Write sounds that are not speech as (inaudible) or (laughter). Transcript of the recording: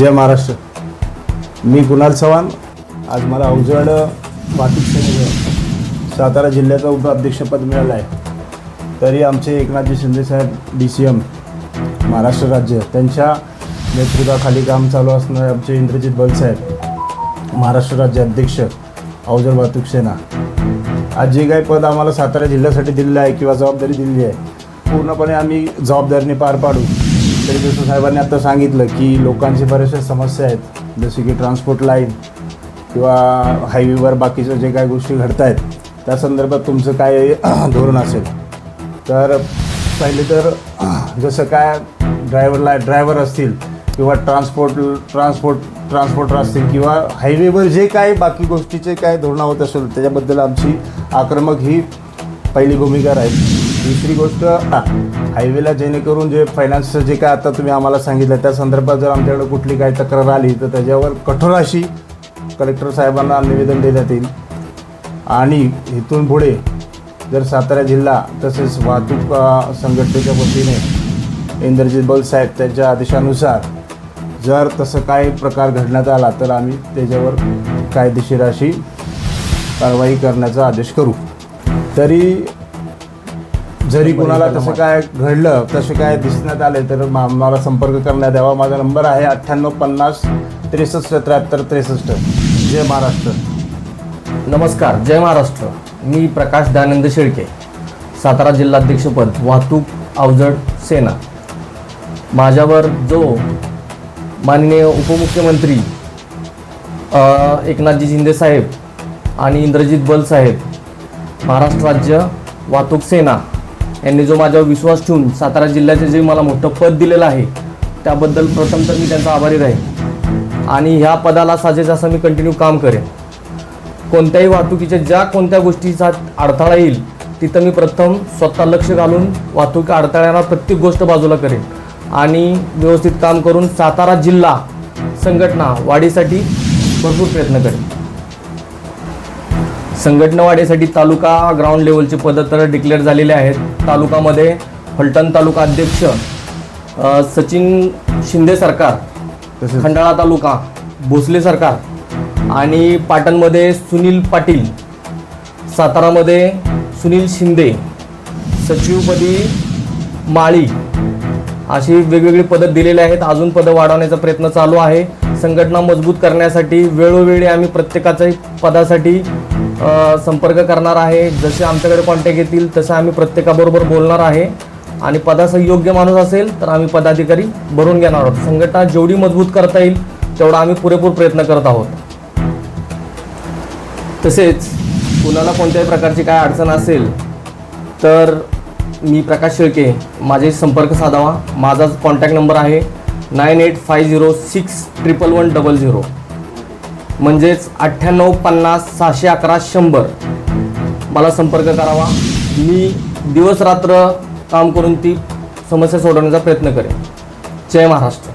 जय महाराष्ट्र. मी कुणाल चव्हाण. आज मला अवजड वाहतूक सेनेचं सातारा जिल्ह्याचं उपाध्यक्षपद मिळालं आहे तरी आमचे एकनाथजी शिंदेसाहेब डी सी एम महाराष्ट्र राज्य त्यांच्या नेतृत्वाखाली काम चालू असणारे आमचे इंद्रजित बलसाहेब महाराष्ट्र राज्य अध्यक्ष अवजड वाहतूक सेना. आज जे काही पद आम्हाला सातारा जिल्ह्यासाठी दिलेलं आहे किंवा जबाबदारी दिलेली आहे पूर्णपणे आम्ही जबाबदारीने पार पाडू. तरी जसं साहेबांनी आता सांगितलं की लोकांची बऱ्याचशा समस्या आहेत जसे की ट्रान्सपोर्ट लाईन किंवा हायवेवर बाकीच्या जे काही गोष्टी घडत आहेत त्या संदर्भात तुमचं काय (clears throat) धोरण असेल? तर पहिले तर (clears throat) जसं काय ड्रायव्हरला ड्रायव्हर असतील किंवा ट्रान्सपोर्ट ट्रान्सपोर्ट ट्रान्सपोर्टर असतील किंवा हायवेवर जे काय बाकी गोष्टीचे काय धोरणं होत असेल त्याच्याबद्दल आमची आक्रमक ही पहिली भूमिका राहील. दुसरी गोष्ट हायवेला जेणेकरून जे फायनान्सचं जे काय आता तुम्ही आम्हाला सांगितलं त्या संदर्भात जर आमच्याकडे कुठली काही तक्रार आली तर त्याच्यावर कठोर अशी कलेक्टर साहेबांना निवेदन देण्यात येईल. आणि इथून पुढे जर सातारा जिल्हा तसेच वाहतूक संघटनेच्या वतीने इंद्रजित बल साहेब त्यांच्या आदेशानुसार जर तसं काही प्रकार घडण्यात आला तर आम्ही त्याच्यावर कायदेशीर अशी कारवाई करण्याचा आदेश करू. तरी जरी कोणाला तसं काय घडलं तसे काय दिसण्यात आले तर मला संपर्क करण्यात यावा. माझा नंबर आहे अठ्ठ्याण्णव पन्नास त्रेसष्ट त्र्याहत्तर त्रेसष्ट. जय महाराष्ट्र. नमस्कार जय महाराष्ट्र. मी प्रकाश दयानंद शेळके सातारा जिल्हाध्यक्षपद वाहतूक अवजड सेना. माझ्यावर जो माननीय उपमुख्यमंत्री एकनाथजी शिंदे साहेब आणि इंद्रजित बल साहेब महाराष्ट्र राज्य वाहतूक सेना यांनी जो माझ्यावर विश्वास ठेवून सातारा जिल्ह्याचे जे मला मोठं पद दिलेलं आहे त्याबद्दल प्रथम तर मी त्यांचा आभारी राहीन. आणि ह्या पदाला साजेस असं मी कंटिन्यू काम करेन. कोणत्याही वाहतुकीच्या ज्या कोणत्या गोष्टीचा अडथळा येईल तिथं मी प्रथम स्वतः लक्ष घालून वाहतूक अडथळ्यांना प्रत्येक गोष्ट बाजूला करेन. आणि व्यवस्थित काम करून सातारा जिल्हा संघटना वाढीसाठी भरपूर प्रयत्न करेन. संघटना वाढीसाठी तालुका ग्राउंड लेवलचे पदं तर डिक्लेअर झालेले आहेत. तालुकामध्ये फलटण तालुका अध्यक्ष सचिन शिंदे सरकार खंडाळा तालुका भोसले सरकार आणि पाटणमध्ये सुनील पाटील सातारामध्ये सुनील शिंदे सचिवपदी माळी अशी वेगवेगळी पदं दिलेली आहेत. अजून पदं वाढवण्याचा प्रयत्न चालू आहे. संघटना मजबूत करण्यासाठी वेळोवेळी आम्ही प्रत्येकाच्याही पदासाठी संपर्क करणार आहे. जसे आमच्याकडे कॉन्टॅक्ट येतील तसं आम्ही प्रत्येकाबरोबर बोलणार आहे. आणि पदाचा योग्य माणूस असेल तर आम्ही पदाधिकारी भरून घेणार आहोत. संघटना जेवढी मजबूत करता येईल तेवढा आम्ही पुरेपूर प्रयत्न करत आहोत. तसेच कुणाला कोणत्याही प्रकारची काय अडचण असेल तर मी प्रकाश शेळके माझे संपर्क साधावा. माझा कॉन्टॅक्ट नंबर आहे. Nine eight five zero six triple one double zero. म्हणजेच अठ्ठ्याण्णव पन्नास सहाशे अकरा शंभर. मला संपर्क करावा. मी दिवस रात्र काम करून ती समस्या सोडवण्याचा प्रयत्न करेन. जय महाराष्ट्र.